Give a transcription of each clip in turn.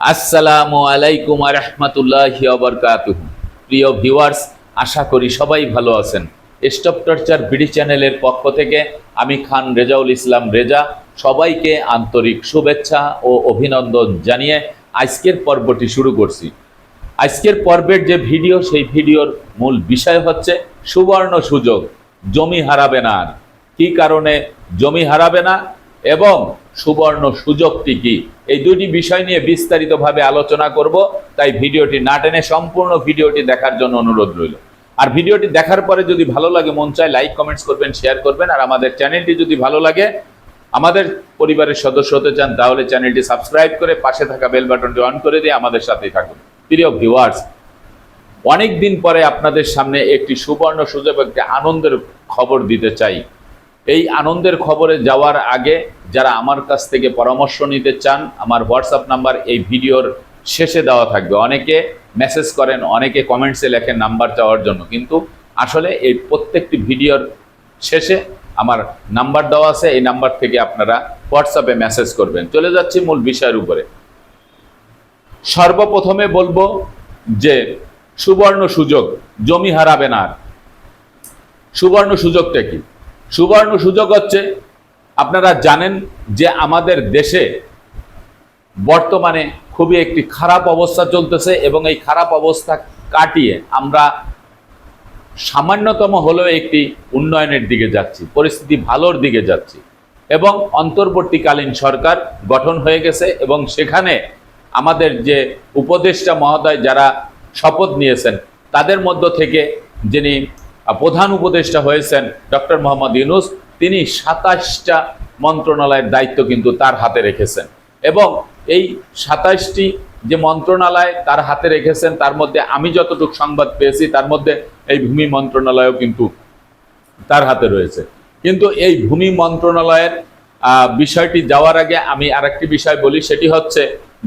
আসসালামু আলাইকুম রহমতুল্লাহি অবরকাতুহ প্রিয় ভিউয়ার্স, আশা করি সবাই ভালো আছেন। স্টপ টর্চার বিডি চ্যানেলের পক্ষ থেকে আমি খান রেজাউল ইসলাম রেজা সবাইকে আন্তরিক শুভেচ্ছা ও অভিনন্দন জানিয়ে আজকের পর্বটি শুরু করছি। আজকের পর্বের যে ভিডিও, সেই ভিডিওর মূল বিষয় হচ্ছে সুবর্ণ সুযোগ, জমি হারাবে না আর। কি কারণে জমি হারাবে না? এবং সুবর্ণ সুযোগটি কি? এই দুটি বিষয় নিয়ে বিস্তারিতভাবে আলোচনা করব। তাই ভিডিওটি না টেনে সম্পূর্ণ ভিডিওটি দেখার জন্য অনুরোধ রইল। আর ভিডিওটি দেখার পরে যদি ভালো লাগে, মন চায়, লাইক, কমেন্টস করবেন, শেয়ার করবেন। আর আমাদের চ্যানেলটি যদি ভালো লাগে, আমাদের পরিবারের সদস্য হতে চান, তাহলে চ্যানেলটি সাবস্ক্রাইব করে পাশে থাকা বেল বাটনটি অন করে দিয়ে আমাদের সাথেই থাকুন। প্রিয় ভিউয়ার্স অনেক দিন পরে আপনাদের সামনে একটি সুবর্ণ সুযোগ একটি আনন্দের খবর দিতে চাই। এই আনন্দের খবরে যাওয়ার আগে যারা আমার কাছ থেকে পরামর্শ নিতে চান, আমার হোয়াটসঅ্যাপ নাম্বার এই ভিডিওর শেষে দেওয়া থাকবে। অনেকে মেসেজ করেন, অনেকে কমেন্টসে লেখেন নাম্বার চাওয়ার জন্য। কিন্তু আসলে এই প্রত্যেকটি ভিডিওর শেষে আমার নাম্বার দেওয়া আছে, এই নাম্বার থেকে আপনারা হোয়াটসঅ্যাপে মেসেজ করবেন। চলে যাচ্ছি মূল বিষয়ের উপরে। সর্বপ্রথমে বলব যে, সুবর্ণ সুযোগ, জমি হারাবে না আর। সুবর্ণ সুযোগটা কি? সুবর্ণ সুযোগ হচ্ছে, আপনারা জানেন যে আমাদের দেশে বর্তমানে খুবই একটি খারাপ অবস্থা চলতেছে এবং এই খারাপ অবস্থা কাটিয়ে আমরা সামান্যতম হলেও একটি উন্নয়নের দিকে যাচ্ছি, পরিস্থিতি ভালোর দিকে যাচ্ছি এবং অন্তর্বর্তীকালীন সরকার গঠন হয়ে গেছে এবং সেখানে আমাদের যে উপদেষ্টা মহোদয় যারা শপথ নিয়েছেন, তাদের মধ্য থেকে যিনি প্রধান উপদেষ্টা হয়েছেন ডক্টর মোহাম্মদ ইউনুস। তিনি সাতাশটা মন্ত্রণালয়ের দায়িত্ব কিন্তু তার হাতে রেখেছেন। এবং এই সাতাশটি যে মন্ত্রণালয় তার হাতে রেখেছেন, তার মধ্যে আমি যতটুকু সংবাদ পেয়েছি, তার মধ্যে এই ভূমি মন্ত্রণালয়ও কিন্তু তার হাতে রয়েছে। কিন্তু এই ভূমি মন্ত্রণালয়ের বিষয়টি যাওয়ার আগে আমি আরেকটি বিষয় বলি, সেটি হচ্ছে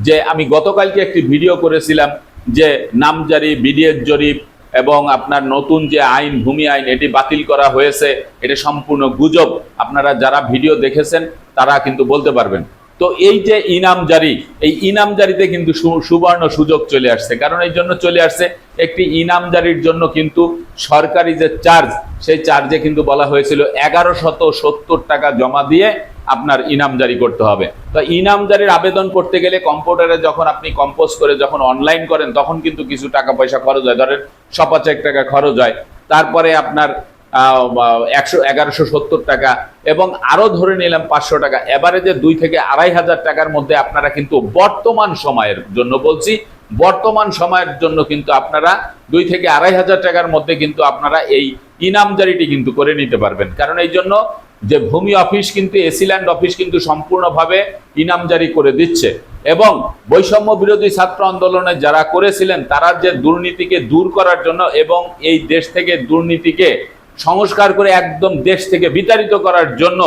যে আমি গতকালকে একটি ভিডিও করেছিলাম যে নামজারি বিডিএর জরিপ এবং আপনার নতুন যে আইন, ভূমি আইন, এটি বাতিল করা হয়েছে, এটা সম্পূর্ণ গুজব। আপনারা যারা ভিডিও দেখেছেন, তারা কিন্তু বলতে পারবেন। তো এই যে ইনাম জারি, এই ইনাম জারিতে কিন্তু সুবর্ণ সুযোগ চলে আসছে। কারণ এই জন্য চলে আসছে, একটি ইনাম জারির জন্য কিন্তু সরকারি যে চার্জ, সেই চার্জে কিন্তু বলা হয়েছিল এগারো শত সত্তর টাকা জমা দিয়ে আপনার ইনাম জারি করতে হবে। তো ইনাম জারির আবেদন করতে গেলে কম্পিউটারে যখন আপনি কম্পোজ করে যখন অনলাইন করেন, তখন কিন্তু কিছু টাকা পয়সা খরচ হয়। ধরেন সপাচেক টাকা খরচ হয়। তারপরে আপনার একশো, এগারোশো সত্তর টাকা এবং আরও ধরে নিলাম পাঁচশো টাকা। এবারে যে দুই থেকে আড়াই হাজার টাকার মধ্যে আপনারা কিন্তু বর্তমান সময়ের জন্য বলছি, বর্তমান সময়ের জন্য কিন্তু আপনারা দুই থেকে আড়াই হাজার টাকার মধ্যে কিন্তু আপনারা এই ইনামজারিটি কিন্তু করে নিতে পারবেন। কারণ এই জন্য যে ভূমি অফিস কিন্তু এসিল্যান্ড অফিস কিন্তু সম্পূর্ণভাবে ইনাম জারি করে দিচ্ছে। এবং বৈষম্য বিরোধী ছাত্র আন্দোলনে যারা করেছিলেন, তারা যে দুর্নীতিকে দূর করার জন্য এবং এই দেশ থেকে দুর্নীতিকে সংস্কার করে একদম দেশ থেকে বিতাড়িত করার জন্য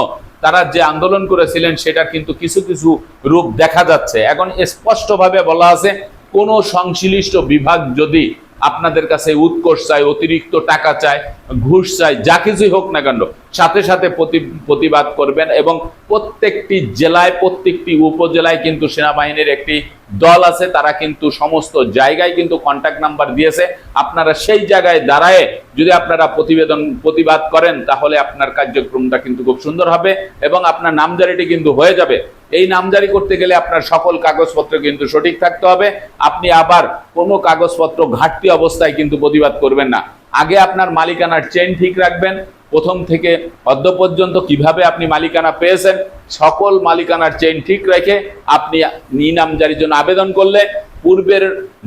তারা যে আন্দোলন করেছিলেন সেটা কিন্তু কিছু কিছু রূপ দেখা যাচ্ছে। এখন স্পষ্টভাবে বলা আছে, কোনো সংশ্লিষ্ট বিভাগ যদি আপনাদের কাছে উৎকর্ষ চায় অতিরিক্ত টাকা চায় ঘুষ চায় যা কিছুই হোক না কেন, সাথে সাথে প্রতি- প্রতিবাদ করবেন এবং প্রত্যেকটি জেলায়, প্রত্যেকটি উপজেলায় কিন্তু সেনাবাহিনীর একটি দল আছে, তারা কিন্তু সমস্ত জায়গায় কিন্তু কন্ট্যাক্ট নাম্বার দিয়েছে। আপনারা সেই জায়গায় দাঁড়ায় যদি আপনারা প্রতিবেদন, প্রতিবাদ করেন, তাহলে আপনার কার্যক্রমটা কিন্তু খুব সুন্দর হবে এবং আপনার নামজারিটি কিন্তু হয়ে যাবে। এই নামজারি করতে গেলে আপনার সকল কাগজপত্র কিন্তু সঠিক থাকতে হবে। আপনি আবার কোনো কাগজপত্র ঘাটতি অবস্থায় কিন্তু প্রতিবাদ করবেন না। আগে আপনার মালিকানার চেন ঠিক রাখবেন। প্রথম থেকে অদ্য পর্যন্ত কীভাবে আপনি মালিকানা পেয়েছেন, সকল মালিকানার চেইন ঠিক রেখে আপনি নিনামজারির জন্য আবেদন করলে পূর্বের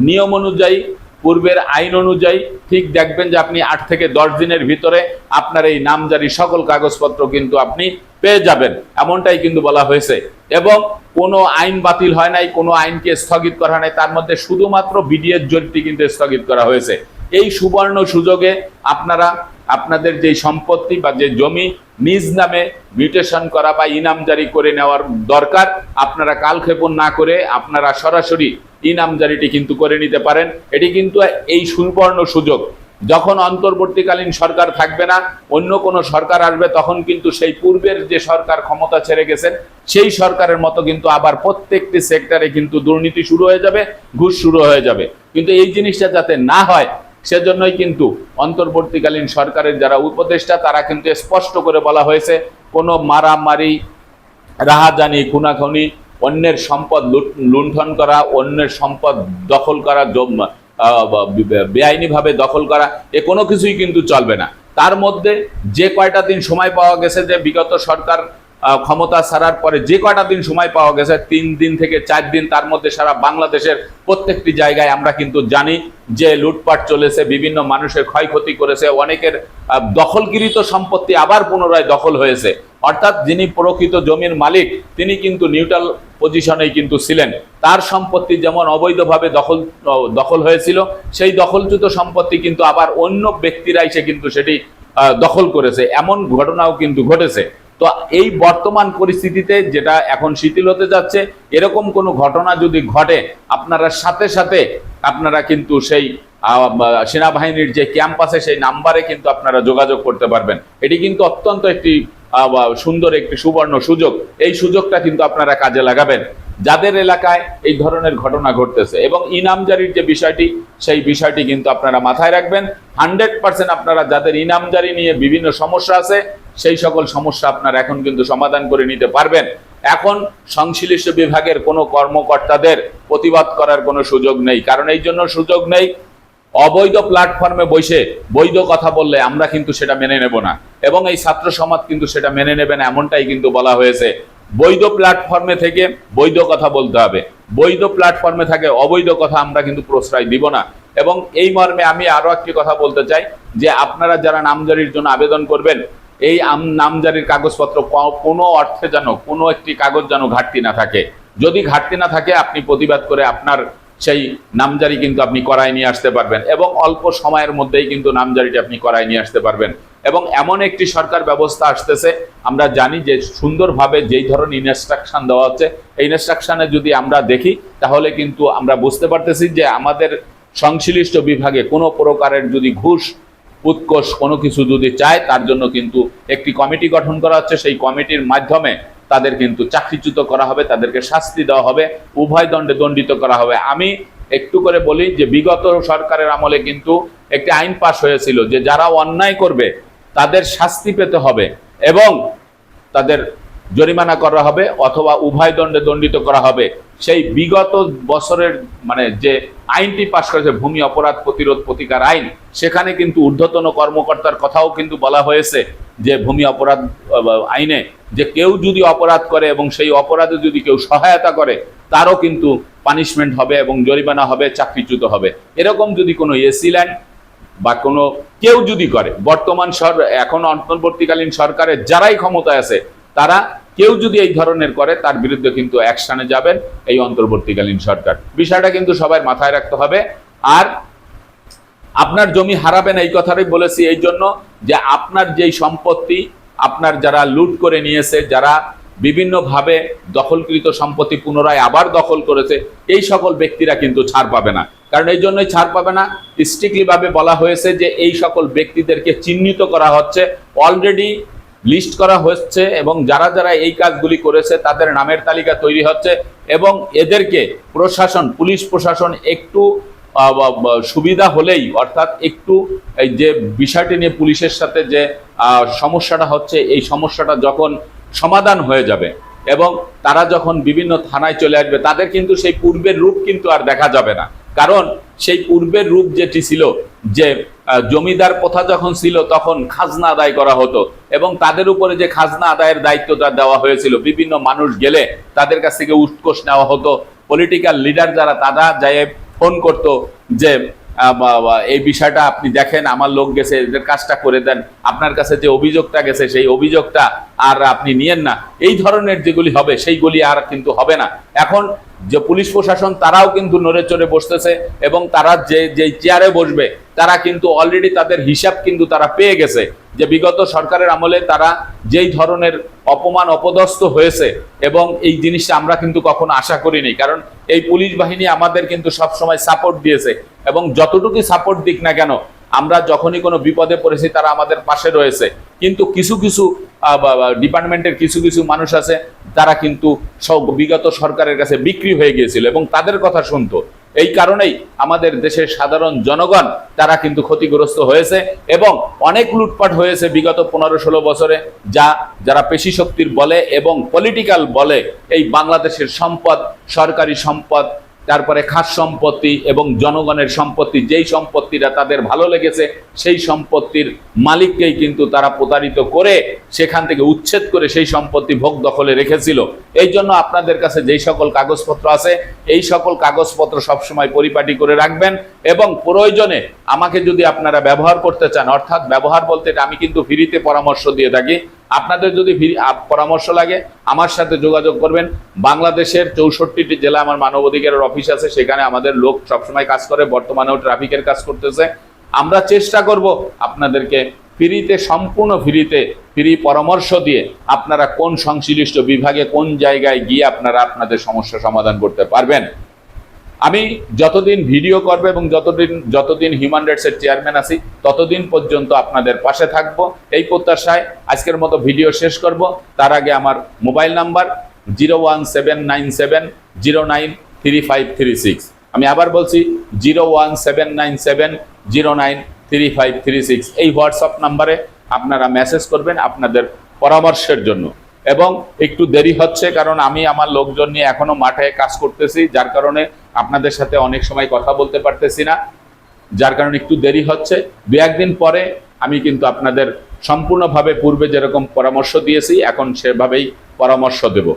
নিয়ম অনুযায়ী, পূর্বের আইন অনুযায়ী ঠিক দেখবেন যে আপনি আট থেকে দশ দিনের ভিতরে আপনার এই নামজারি সকল কাগজপত্র কিন্তু আপনি পেয়ে যাবেন। এমনটাই কিন্তু বলা হয়েছে। এবং কোনো আইন বাতিল হয় নাই, কোনো আইনকে স্থগিত করা নাই। তার মধ্যে শুধুমাত্র বিডিএর জরিপটি কিন্তু স্থগিত করা হয়েছে। এই সুবর্ণ সুযোগে আপনারা, আপনাদের যে সম্পত্তি বা যে জমি নিজ নামে মিউটেশন করা বা ইনাম জারি করে নেওয়ার দরকার, আপনারা কালক্ষেপণ না করে আপনারা সরাসরি ইনাম জারিটি কিন্তু করে নিতে পারেন। এটি কিন্তু এই সুবর্ণ সুযোগ যখন অন্তর্বর্তীকালীন সরকার থাকবে না, অন্য কোনো সরকার আসবে, তখন কিন্তু সেই পূর্বের যে সরকার ক্ষমতা ছেড়ে গেছেন, সেই সরকারের মতো কিন্তু আবার প্রত্যেকটি সেক্টরে কিন্তু দুর্নীতি শুরু হয়ে যাবে, ঘুষ শুরু হয়ে যাবে। কিন্তু এই জিনিসটা যাতে না হয়, সেজন্যই কিন্তু অন্তর্বর্তীকালীন সরকারের যারা উপদেষ্টা, তারা কিন্তু স্পষ্ট করে বলা হয়েছে, কোনো মারামারি, রাহাজানি, খুনাখুনি, অন্যের সম্পদ লুণ্ঠন করা, অন্যের সম্পদ দখল করা বেআইনিভাবে দখল করা, এ কোনো কিছুই কিন্তু চলবে না। তার মধ্যে যে কয়টা দিন সময় পাওয়া গেছে যে বিগত সরকার ক্ষমতা ছাড়ার পরে যে কয়টা দিন সময় পাওয়া গেছে, তিন দিন থেকে চার দিন, তার মধ্যে সারা বাংলাদেশের প্রত্যেকটি জায়গায় আমরা কিন্তু জানি যে লুটপাট চলেছে, বিভিন্ন মানুষের ক্ষয়ক্ষতি করেছে, অনেকের দখলকৃত সম্পত্তি আবার পুনরায় দখল হয়েছে। অর্থাৎ যিনি প্রকৃত জমির মালিক, তিনি কিন্তু নিউট্রাল পজিশনেই কিন্তু ছিলেন। তার সম্পত্তি যেমন অবৈধভাবে দখল দখল হয়েছিল, সেই দখলচ্যুত সম্পত্তি কিন্তু আবার অন্য ব্যক্তিরা এসে কিন্তু সেটি দখল করেছে। এমন ঘটনাও কিন্তু ঘটেছে। তো এই বর্তমান পরিস্থিতিতে যেটা এখন শিথিল হতে যাচ্ছে, এরকম কোনো ঘটনা যদি ঘটে, আপনারা সাথে সাথে আপনারা কিন্তু সেই সেনাবাহিনীর যে ক্যাম্প আছে সেই নাম্বারে কিন্তু আপনারা যোগাযোগ করতে পারবেন। এটি কিন্তু অত্যন্ত একটি সুন্দর একটি সুবর্ণ সুযোগ। এই সুযোগটা কিন্তু আপনারা কাজে লাগাবেন। যাদের এলাকায় এই ধরনের ঘটনা ঘটতেছে এবং ইনামজারির যে বিষয়টি, সেই বিষয়টি কিন্তু আপনারা মাথায় রাখবেন। হান্ড্রেড পার্সেন্ট আপনারা যাদের ইনামজারি নিয়ে বিভিন্ন সমস্যা আছে, সেই সকল সমস্যা আপনারা এখন কিন্তু সমাধান করে নিতে পারবেন। এখন সংশ্লিষ্ট বিভাগের কোনো কর্মকর্তাদের প্রতিবাদ করার কোনো সুযোগ নেই। কারণ এই জন্য সুযোগ নেই অবৈধ প্ল্যাটফর্মে বসে বৈধ কথা বললে আমরা কিন্তু সেটা মেনে নেব না। এবং এই ছাত্র সমাজ কিন্তু সেটা মেনে নেবে না, এমনটাই কিন্তু বলা হয়েছে। বৈধ প্ল্যাটফর্মে থেকে বৈধ কথা বলতে হবে। বৈধ প্ল্যাটফর্মে থাকে অবৈধ কথা আমরা কিন্তু প্রশ্রয় দিব না। এবং এই মর্মে আমি আরও একটি কথা বলতে চাই, যে আপনারা যারা নামজারির জন্য আবেদন করবেন, এই নামজারির কাগজপত্র কোনো অর্থে যেন, কোনো একটি কাগজ যেন ঘাটতি না থাকে। যদি ঘাটতি না থাকে, আপনি প্রতিবাদ করে আপনার সেই নামজারি কিন্তু আপনি করায় নিয়ে আসতে পারবেন এবং অল্প সময়ের মধ্যেই কিন্তু নামজারিটা আপনি করায় নিয়ে আসতে পারবেন। এবং এমন একটি সরকার ব্যবস্থা আসতেছে, আমরা জানি যে সুন্দরভাবে যেই ধরনের ইনস্ট্রাকশন দেওয়া হচ্ছে, এই ইনস্ট্রাকশনে যদি আমরা দেখি, তাহলে কিন্তু আমরা বুঝতে পারতেছি যে আমাদের সংশ্লিষ্ট বিভাগে কোনো প্রকারের যদি ঘুষ, উৎকোষ কোনো কিছু যদি চায়, তার জন্য কিন্তু একটি কমিটি গঠন করা হচ্ছে। সেই কমিটির মাধ্যমে তাদের কিন্তু চাকরিচ্যুত করা হবে, তাদেরকে শাস্তি দেওয়া হবে, উভয় দণ্ডে দণ্ডিত করা হবে। আমি একটু করে বলি যে, বিগত সরকারের আমলে কিন্তু একটি আইন পাশ হয়েছিল যে, যারা অন্যায় করবে, তাদের শাস্তি পেতে হবে এবং তাদের জরিমানা করা হবে অথবা উভয় দণ্ডে দণ্ডিত করা হবে। সেই বিগত বছরের মানে যে আইনটি পাশ করেছে, ভূমি অপরাধ প্রতিরোধ প্রতিকার আইন, সেখানে কিন্তু ঊর্ধ্বতন কর্মকর্তার কথাও কিন্তু বলা হয়েছে যে ভূমি অপরাধ আইনে যে কেউ যদি অপরাধ করে এবং সেই অপরাধে যদি কেউ সহায়তা করে, তারও কিন্তু পানিশমেন্ট হবে এবং জরিমানা হবে, চাকরিচ্যুত হবে। এরকম যদি কোনো এসিল্যান্ড বা কোনো কেউ যদি করে, বর্তমান সর, এখন অন্তর্বর্তীকালীন সরকারের যারাই ক্ষমতায় আছে তারা কেউ যদি এই ধরনের করে, তার বিরুদ্ধে কিন্তু অ্যাকশনে যাবেন এই অন্তর্বর্তীকালীন সরকার। বিষয়টা কিন্তু সবাই মাথায় রাখতে হবে। আর আপনার জমি হারাবেন এই কথাটাই বলেছি এই জন্য যে আপনার যেই সম্পত্তি, আপনার যারা লুট করে নিয়েছে, যারা বিভিন্নভাবে দখলকৃত সম্পত্তি পুনরায় আবার দখল করেছে, এই সকল ব্যক্তিরা কিন্তু ছাড় পাবে না। কারণ এই জন্যই ছাড় পাবে না। স্ট্রিক্টলি ভাবে বলা হয়েছে যে এই সকল ব্যক্তিদেরকে চিহ্নিত করা হচ্ছে। অলরেডি লিস্ট করা হচ্ছে এবং যারা যারা এই কাজগুলি করেছে, তাদের নামের তালিকা তৈরি হচ্ছে এবং এদেরকে প্রশাসন, পুলিশ প্রশাসন একটু সুবিধা হলেই, অর্থাৎ একটু এই যে বিষয়টি নিয়ে পুলিশের সাথে যে সমস্যাটা হচ্ছে, এই সমস্যাটা যখন সমাধান হয়ে যাবে এবং তারা যখন বিভিন্ন থানায় চলে আসবে, তাদের কিন্তু সেই পূর্বের রূপ কিন্তু আর দেখা যাবে না। কারণ সেই পূর্বের রূপ যেটি ছিল যে জমিদার প্রথা যখন ছিল তখন খাজনা আদায় করা হতো এবং তাদের উপরে যে খাজনা আদায়ের দায়িত্বটা দেওয়া হয়েছিল, বিভিন্ন মানুষ গেলে তাদের কাছ থেকে উৎকোষ নেওয়া হতো। পলিটিক্যাল লিডার যারা, তারা যায় ফোন করত যে এই বিষয়টা আপনি দেখেন, আমার লোক গেছে, এদের কাজটা করে দেন, আপনার কাছে যে অভিযোগটা গেছে, সেই অভিযোগটা আর আপনি নিয়েন না। এই ধরনের যেগুলি হবে, সেইগুলি আর কিন্তু হবে না। এখন যে পুলিশ প্রশাসন তারাও কিন্তু নড়ে চড়ে বসতেছে এবং তারা যে যে চেয়ারে বসবে, তারা কিন্তু অলরেডি তাদের হিসাব কিন্তু তারা পেয়ে গেছে যে বিগত সরকারের আমলে তারা যেই ধরনের অপমান অপদস্থ হয়েছে এবং এই জিনিসটা আমরা কিন্তু কখনো আশা করিনি। কারণ এই পুলিশ বাহিনী আমাদের কিন্তু সব সময় সাপোর্ট দিয়েছে এবং যতটুকু সাপোর্ট দিক না কেন, আমরা যখনই কোনো বিপদে পড়েছি তারা আমাদের পাশে রয়েছে। কিন্তু কিছু কিছু ডিপার্টমেন্টের কিছু কিছু মানুষ আছে, তারা কিন্তু বিগত সরকারের কাছে বিক্রি হয়ে গিয়েছিল এবং তাদের কথা শুনতো। এই কারণেই আমাদের দেশের সাধারণ জনগণ, তারা কিন্তু ক্ষতিগ্রস্ত হয়েছে এবং অনেক লুটপাট হয়েছে বিগত পনেরো ষোলো বছরে, যা, যারা পেশি শক্তির বলে এবং পলিটিক্যাল বলে, এই বাংলাদেশের সম্পদ, সরকারি সম্পদ তারপরে খাস সম্পত্তি এবং জনগণের সম্পত্তি, যেই সম্পত্তিটা তাদের ভালো লেগেছে, সেই সম্পত্তির মালিককেই কিন্তু তারা প্রতারিত করে সেখান থেকে উচ্ছেদ করে সেই সম্পত্তি ভোগ দখলে রেখেছিল। এই জন্য আপনাদের কাছে যেই সকল কাগজপত্র আছে, এই সকল কাগজপত্র সবসময় পরিপাটি করে রাখবেন এবং প্রয়োজনে আমাকে যদি আপনারা ব্যবহার করতে চান, অর্থাৎ ব্যবহার বলতে আমি কিন্তু ফ্রিতে পরামর্শ দিয়ে থাকি আপনাদের যদি পরামর্শ লাগে, আমার সাথে যোগাযোগ করবেন। বাংলাদেশের চৌষট্টিটি জেলা আমার মানবাধিকারের অফিস আছে, সেখানে আমাদের লোক সবসময় কাজ করে, বর্তমানেও ট্রাফিকের কাজ করতেছে। আমরা চেষ্টা করব আপনাদেরকে ফ্রিতে, সম্পূর্ণ ফ্রিতে, ফ্রি পরামর্শ দিয়ে আপনারা কোন সংশ্লিষ্ট বিভাগে, কোন জায়গায় গিয়ে আপনারা আপনাদের সমস্যা সমাধান করতে পারবেন। আমি যতদিন ভিডিও করবে এবং যতদিন যতদিন হিউম্যান রাইটসের চেয়ারম্যান আছি, ততদিন পর্যন্ত আপনাদের পাশে থাকব। এই প্রত্যাশায় আজকের মতো ভিডিও শেষ করব। তার আগে আমার mobile number zero one seven nine seven zero nine three five three six আমি আবার বলছি zero one seven nine seven zero nine three five three six এই হোয়াটসঅ্যাপ নাম্বারে আপনারা মেসেজ করবেন আপনাদের পরামর্শের জন্য। এবং একটু দেরি হচ্ছে কারণ আমি আমার লোকজন নিয়ে এখনও মাঠে কাজ করতেছি, যার কারণে আপনাদের সাথে অনেক সময় কথা বলতে পারতেছি না, যার কারণে একটু দেরি হচ্ছে। দু একদিন পরে আমি কিন্তু আপনাদের সম্পূর্ণভাবে পূর্বে যেরকম পরামর্শ দিয়েছি, এখন সেভাবেই পরামর্শ দেব।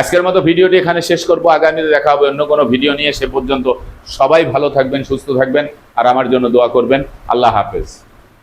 আজকের মতো ভিডিওটি এখানে শেষ করব। আগামীতে দেখা হবে অন্য কোনো ভিডিও নিয়ে। সে পর্যন্ত সবাই ভালো থাকবেন, সুস্থ থাকবেন, আর আমার জন্য দোয়া করবেন। আল্লাহ হাফেজ।